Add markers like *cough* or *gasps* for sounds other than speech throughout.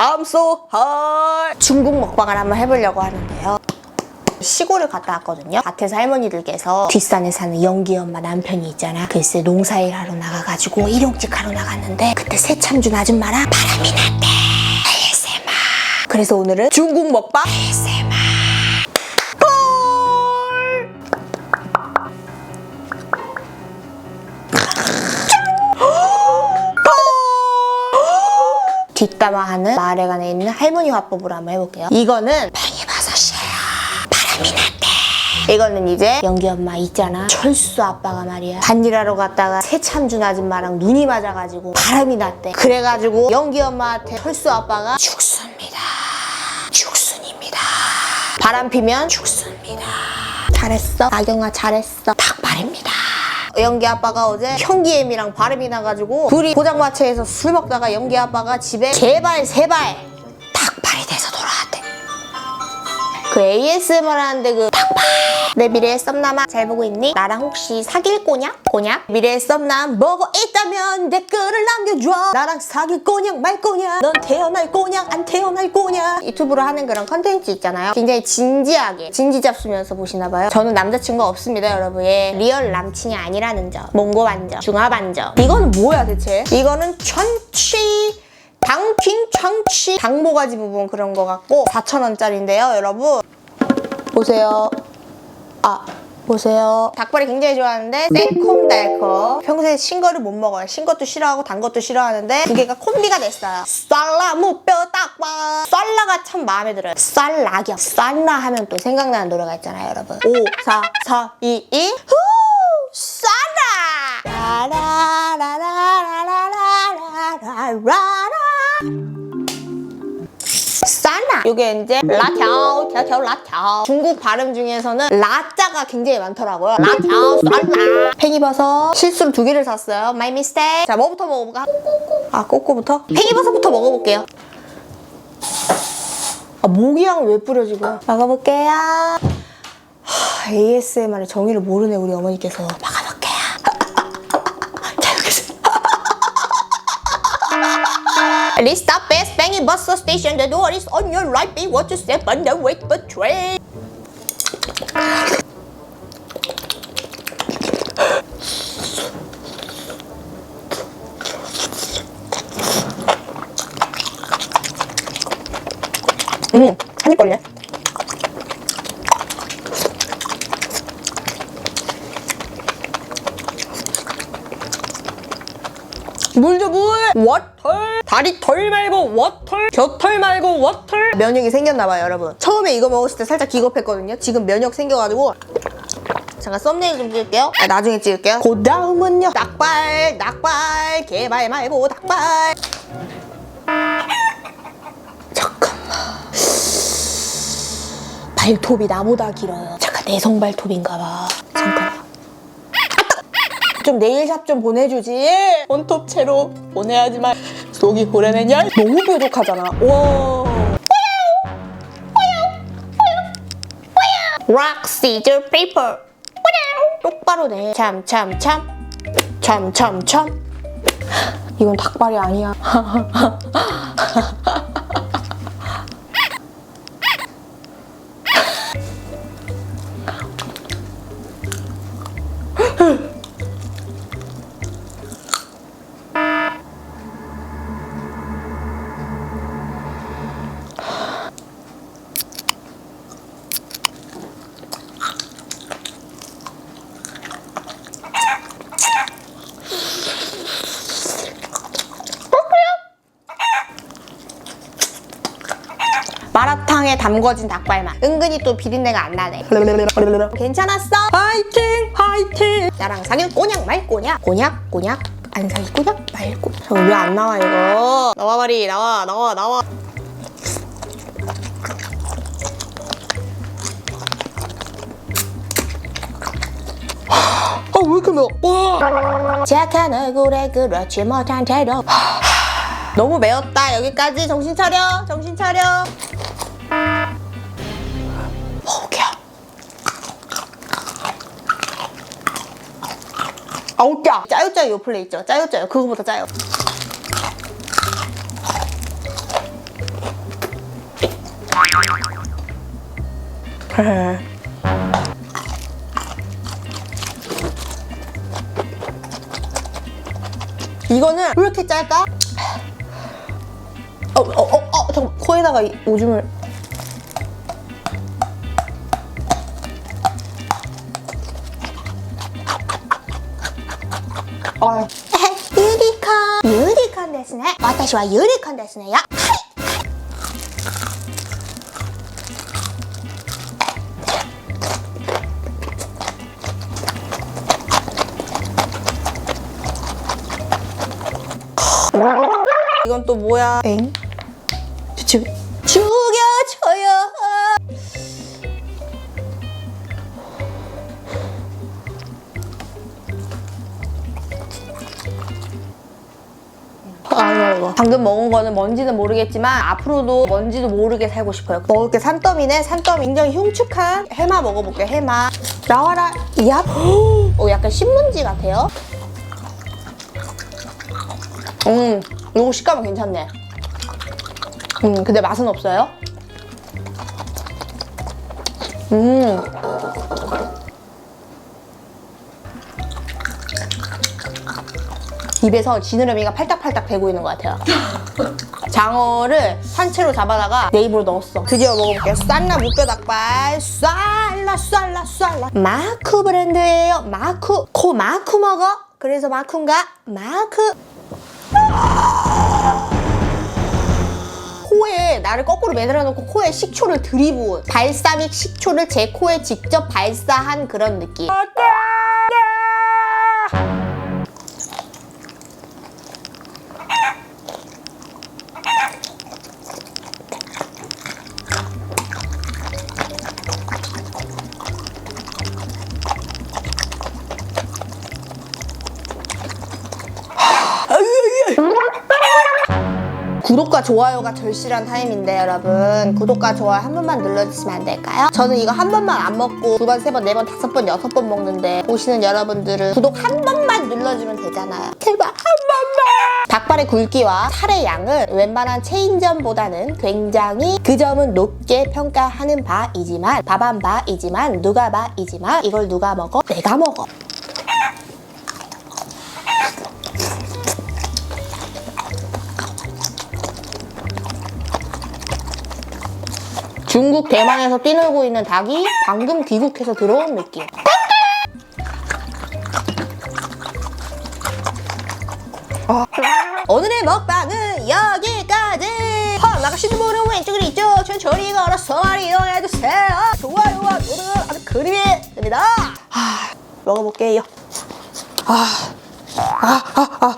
I'm so 헐 중국 먹방을 한번 해보려고 하는데요. 시골을 갔다 왔거든요. 밭에서 할머니들께서 뒷산에 사는 영기 엄마 남편이 있잖아. 글쎄 농사일 하러 나가가지고 일용직 하러 나갔는데 그때 새참준 아줌마랑 바람이 났대. ASMR 그래서 오늘은 중국 먹방? ASMR 뒷담화하는 마을에간에 있는 할머니 화법으로 한번 해볼게요. 이거는 팽이버섯이에요. 바람이 났대. 이거는 이제 연기 엄마 있잖아. 철수 아빠가 말이야. 반일하러 갔다가 새참준 아줌마랑 눈이 맞아가지고 바람이 났대. 그래가지고 연기 엄마한테 철수 아빠가 죽습니다. 죽순입니다. 바람 피면 죽습니다. 잘했어. 나경아 잘했어. 닭발입니다. 연기 아빠가 어제 현기엠이랑 발음이 나가지고 둘이 포장마차에서 술 먹다가 연기 아빠가 집에 제발 세발 닭발이 돼서 돌아왔대. 그 ASMR 하는데 그 닭발 내 미래의 썸남아 잘 보고 있니? 나랑 혹시 사귈 거냐? 거냐? 미래의 썸남 보고 있다면 댓글을 남겨줘 나랑 사귈 거냐 말 거냐 넌 태어날 거냐 안 태어날 거냐 유튜브로 하는 그런 컨텐츠 있잖아요 굉장히 진지하게 진지 잡수면서 보시나 봐요 저는 남자친구 없습니다 여러분 예, 리얼 남친이 아니라는 점 몽고 반점 중화 반점 이거는 뭐야 대체? 이거는 천취 당퀸 청취 당모가지 부분 그런 거 같고 4,000원짜리인데요 여러분. 보세요. 아 보세요. 닭발이 굉장히 좋아하는데 새콤달콤. 평소에 신 거를 못 먹어요. 신 것도 싫어하고 단 것도 싫어하는데 두 개가 콤비가 됐어요. 쌀라 무뼈 닭발. 쌀라가 참 마음에 들어요. 쌀락이요. 쌀라 하면 또 생각나는 노래가 있잖아요 여러분. 5 4 4 2 1 후! 쌀라! 라라라라라라라라라 싸나 요게 이제 라条条条 라条중국 발음 중에서는 라자가 굉장히 많더라고요 라条쌀라 팽이버섯 실수로 두 개를 샀어요 마이 미스테이크 자 뭐부터 먹어볼까? 아 꼬꼬부터? 팽이버섯부터 먹어볼게요 아 모기향을 왜 뿌려 지금 먹어볼게요 하, ASMR의 정의를 모르네 우리 어머니께서 먹 Please stop at Banging Bus Station. The door is on your right. Be watch your step and don't wait for train. 음, 한입 걸려. 물죠 물. 워털. 다리 털 말고 워털. 겨털 말고 워털. 면역이 생겼나봐요 여러분. 처음에 이거 먹었을 때 살짝 기겁했거든요. 지금 면역 생겨가지고. 잠깐 썸네일 좀 찍을게요. 아, 나중에 찍을게요. 그 다음은요. 낙발 낙발. 개발 말고 낙발. *laughs* 잠깐만. 발톱이 나보다 길어요. 잠깐 내성 발톱인가봐 좀 네일샵 좀 보내주지. 원톱체로 보내야지만 속이 후련했냐? 너무 뾰족하잖아. 와. 락, 시저, 페이퍼 똑바로 내 참참 참. 참참 참. 이건 닭발이 아니야 *laughs* 마라탕에 담궈진 닭발맛 은근히 또 비린내가 안 나네 괜찮았어? 화이팅 화이팅 나랑 사귈 꼬냥 말 꼬냐 꼬냐 꼬냐 안 사기꾼이야? 말고. 왜 안 나와 이거? 나와 말이 나와 나와 나와. 아, 왜 이렇게 매워? 와! 착한 얼굴에 그렇지 못한 태도. 너무 매웠다. 여기까지 정신 차려. 정신 차려. 아우 짜! 짜요 짜요 요 플레이 있죠? 짜요 짜요 그거보다 짜요. *laughs* 이거는 왜 이렇게 짤까? 어, 어, 어, 어, 잠깐 코에다가 이 오줌을. 유니콘 데스네. 私はユニコーンですねよ。 이건 또 뭐야? 엥? 죽 죽 아이고 이거 *laughs* 방금 먹은 거는 뭔지는 모르겠지만 앞으로도 뭔지도 모르게 살고 싶어요. 먹을 게. 산더미네? 산더미. 굉장히 흉측한 해마 먹어볼게요 해마. 나와라 얍 어, *gasps* 약간 신문지 같아요. 음 이거 식감은 괜찮네. 음 근데 맛은 없어요? 음 입에서 지느러미가 팔딱팔딱 대고 있는 것 같아요. *laughs* 장어를 산채로 잡아다가 내 입으로 넣었어. 드디어 먹어볼게요. 쌀라 무뼈 닭발. 쌀라 쌀라 쌀라. 마쿠 브랜드예요. 마쿠. 코 마쿠 먹어? 그래서 마쿠인가? 마쿠. 코에 나를 거꾸로 매달아 놓고 코에 식초를 들이부은 발사믹 식초를 제 코에 직접 발사한 그런 느낌. 구독 좋아요가 절실한 타임인데 여러분 구독과 좋아요 한 번만 눌러주시면 안 될까요? 저는 이거 한 번만 안 먹고 두 번, 세 번, 네 번, 다섯 번, 여섯 번 먹는데 보시는 여러분들은 구독 한 번만 눌러주면 되잖아요 제발 한 번만 닭발의 굵기와 살의 양은 웬만한 체인점보다는 굉장히 그 점은 높게 평가하는 바이지만 밥 한 바이지만 누가 바이지만 이걸 누가 먹어? 내가 먹어 중국 대만에서 뛰놀고 있는 닭이 방금 귀국해서 들어온 느낌. 아, 오늘의 먹방은 여기까지. 헐, 나가시는 분은 왼쪽으로 있죠. 천천히 걸어서 이용해주세요. 좋아요와 구독은 아주 그림이 됩니다. 아, 먹어볼게요. 아, 아, 아, 아.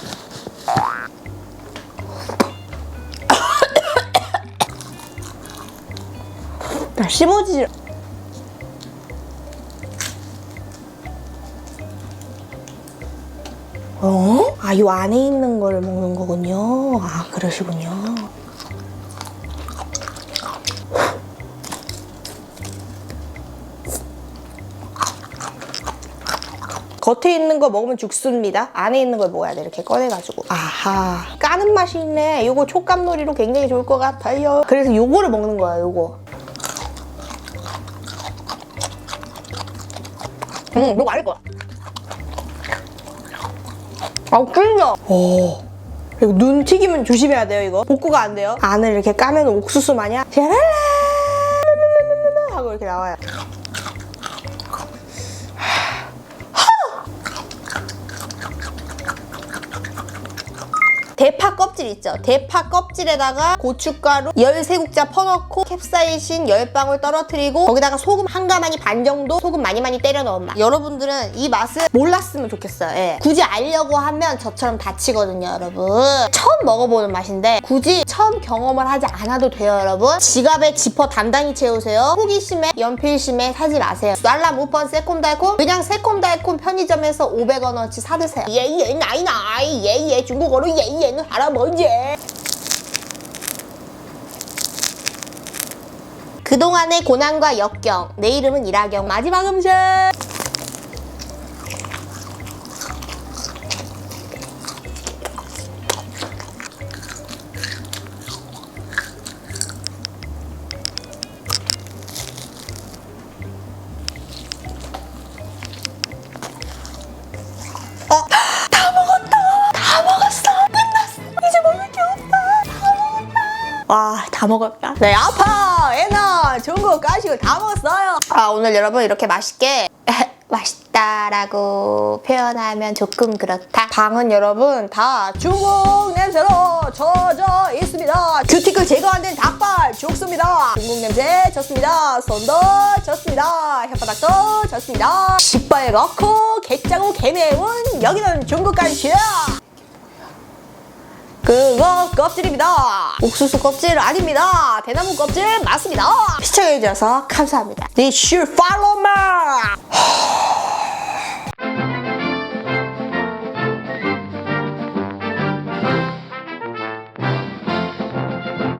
나 씹어지. 어? 아, 요 안에 있는 걸 먹는 거군요. 아, 그러시군요. 겉에 있는 거 먹으면 죽습니다. 안에 있는 걸 먹어야 돼. 이렇게 꺼내가지고. 아하. 까는 맛이 있네. 요거 촉감놀이로 굉장히 좋을 것 같아요. 그래서 요거를 먹는 거야, 요거. 응, 이거 알을 거야. 아우, 끓여. 오. 이거 눈 튀기면 조심해야 돼요, 이거. 복구가 안 돼요. 안을 이렇게 까면 옥수수 마냥 샤랄라 하고 이렇게 나와요. 대파 껍질 있죠? 대파 껍질에다가 고춧가루 13국자 퍼넣고 캡사이신 10방울 떨어뜨리고 거기다가 소금 한 가마니 반 정도 소금 많이 많이 때려 넣은 맛. 여러분들은 이 맛을 몰랐으면 좋겠어요. 예. 굳이 알려고 하면 저처럼 다치거든요, 여러분. 처음 먹어보는 맛인데 굳이 처음 경험을 하지 않아도 돼요, 여러분. 지갑에 지퍼 단단히 채우세요. 호기심에 연필심에 사지 마세요. 쌀람 우펀 새콤달콤 그냥 새콤달콤 편의점에서 500원어치 사드세요. 예예 나이 나이 예예 중국어로 예예는 할아버지. 그동안의 고난과 역경, 내 이름은 이라경, 마지막 음식! 다 먹었다. 네, 아파! 애나! 중국 가시고 다 먹었어요! 아, 오늘 여러분 이렇게 맛있게 *laughs* 맛있다라고 표현하면 조금 그렇다. 방은 여러분 다 중국 냄새로 젖어 있습니다. 큐티클 제거 안 된 닭발 죽습니다. 중국 냄새 좋습니다. 손도 좋습니다. 혓바닥도 좋습니다. 시뻘겋고 개짜고 개매운 여기는 중국 간식. 그거 껍질입니다. 옥수수 껍질 아닙니다. 대나무 껍질 맞습니다. 시청해주셔서 감사합니다. This should follow me.